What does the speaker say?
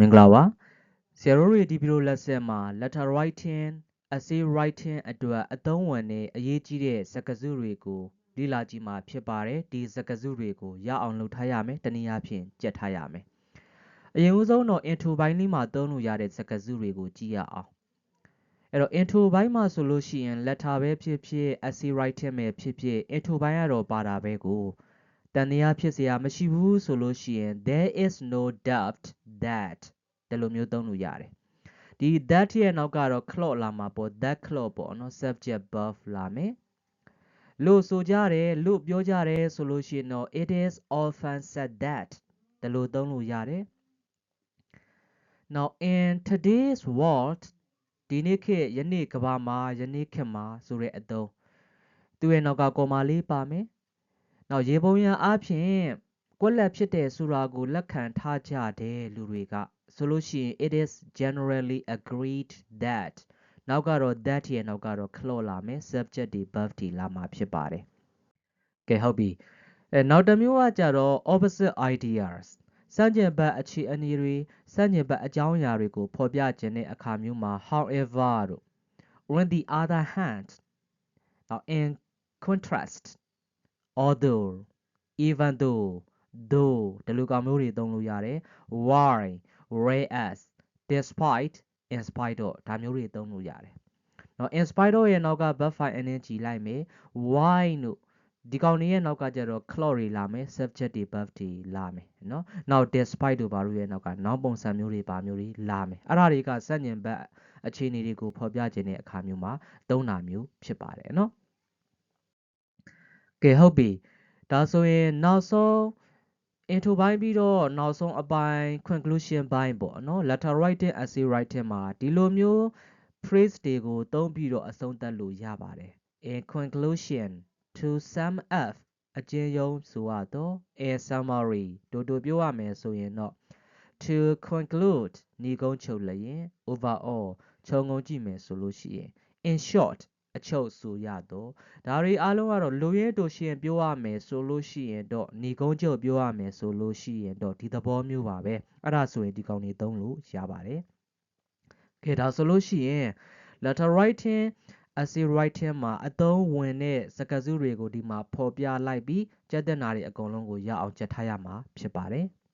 မင်္ဂလာပါဆရာတို့တွေဒီဗီဒီယိုလက်ဆက်မှာ letter writing essay writing အတွက်အသုံးဝင်တဲ့အရေးကြီးတဲ့စကားစုတွေကိုလေ့လာကြည့်မှာဖြစ်ပါတယ်ဒီစကားစုတွေကိုရအောင်လုပ်ထားရမယ်တနည်းအားဖြင့်ကြက်ထားရမယ်အရင်ဦးဆုံးတော့ intro ဘိုင်းလေးမှာသုံးလို့ရတဲ့စကားစုတွေကိုကြည့်ရအောင်အဲ့တော့ intro ဘိုင်းမှာဆိုလို့ရှိရင် letter ပဲဖြစ်ဖြစ် essay writing ပဲဖြစ်ဖြစ် intro ဘိုင်းကတော့ပါတာပဲကို တန်တရားဖြစ်စရာမရှိဘူးဆိုလို့ရှိရင် there is no doubt that ဒီလိုမျိုးသုံးလို့ရတယ်ဒီ that ရဲ့နောက်ကတော့ clause လာမှာပေါ့ that clause ပေါ့နော် subject verb လာမယ်လို့ဆိုကြတယ်လို့ပြောကြတယ်ဆိုလို့ရှိရင်တော့ it is often said that ဒီလိုသုံးလို့ရတယ် now in today's world ဒီနေ့ခေတ်ယနေ့ကဘာမှာယနေ့ခေတ်မှာဆိုတဲ့အသုံးသူ့ရဲ့နောက်ကကော်မာလေးပါမယ် နောက်ရေပုံရအားဖြင့်ကွက်လက်ဖြစ်တဲ့ဆိုတာကိုလက်ခံထားကြတယ်လူတွေကဆိုလို့ရှိရင် it is generally agreed that နောက်ကတော့ that ရဲ့နောက်ကတော့ clause လာမယ် subject တွေ verb တွေလာမှာဖြစ်ပါတယ်ကဲဟုတ်ပြီအဲနောက်တစ်မျိုးကကြတော့ opposite ideas စန့်ကျင်ဘက်အခြေအနေတွေစန့်ကျင်ဘက်အကြောင်းအရာတွေကိုဖော်ပြခြင်းတဲ့အခါမျိုးမှာ however တို့ on the other hand နောက် in contrast although even though though ဒီလိုကောင်မျိုးတွေသုံးလို့ရတယ် why whereas despite in spite of ဒါမျိုးတွေသုံးလို့ရတယ်နော် in spite of ရဲ့နောက်က verb 5 ing လိုက်မယ် why တို့ဒီကောင်တွေရဲ့နောက်ကကျတော့ clause တွေလာမယ် subject တွေ verb တွေလာမယ်နော်နောက် despite တို့ဘာလို့ရဲ့နောက်က noun ပုံစံမျိုးတွေဘာမျိုးတွေလာမယ်အဲ့ဒါတွေကစัญญင်ဘက်အခြေအနေတွေကိုဖော်ပြခြင်းတဲ့အခါမျိုးမှာသုံးတာမျိုးဖြစ်ပါတယ်နော် ကဲဟုတ်ပြီဒါဆိုရင်နောက်ဆုံး intro ဘိုင်းပြီးတော့နောက်ဆုံးအပိုင်း conclusion ဘိုင်းပေါ့နော် letter writing essay writing မှာဒီလိုမျိုး phrase တွေကိုသုံးပြီးတော့အဆုံးသတ်လို့ရပါတယ် in conclusion to sum up အကျဉ်းရုံးဆိုရတော့ in summary တိုးတိုးပြောရမယ်ဆိုရင်တော့ to conclude ညီကုန်းချုပ်လျင် overall ခြုံငုံကြည့်မယ်ဆိုလို့ရှိရင် in short အချုပ်ဆိုရတော့ဒါတွေအားလုံးကတော့လူရင်းတို့ရှင်ပြောရမယ်ဆိုလို့ရှိရင်တော့ညီကုန်းချုပ်ပြောရမယ်ဆိုလို့ရှိရင်တော့ဒီသဘောမျိုးပါပဲအဲ့ဒါဆိုရင်ဒီကောင်တွေသုံးလို့ရပါတယ်ကဲဒါဆိုလို့ရှိရင် letter writing essay writing မှာအသုံးဝင်တဲ့စကားစုတွေကိုဒီမှာဖော်ပြလိုက်ပြီးကြက်တဲ့နာတွေအကုန်လုံးကိုရအောင်ကြက်ထားရမှာဖြစ်ပါတယ်။